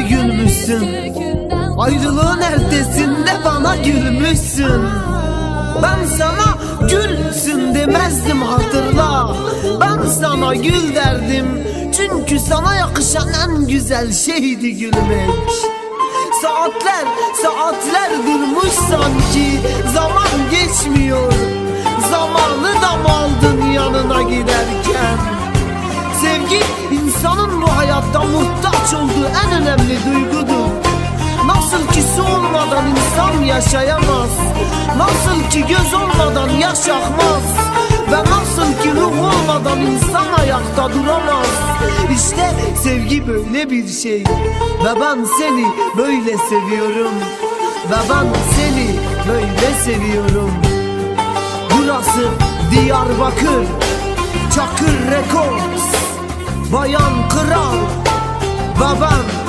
gülmüşsün. Ayrılığın ertesinde bana gülmüşsün. Ben sana gülsün demezdim hatırla. Ben sana gül derdim. Çünkü sana yakışan en güzel şeydi gülmek. Saatler, saatler durmuş sanki olduğu en önemli duygudur. Nasıl ki su olmadan insan yaşayamaz. Nasıl ki göz olmadan yaş akmaz. Ve nasıl ki ruh olmadan insan ayakta duramaz. İşte sevgi böyle bir şey. Ve ben seni böyle seviyorum. Ve ben seni böyle seviyorum. Burası Diyarbakır. Çakır Records. Bayan Kral Ve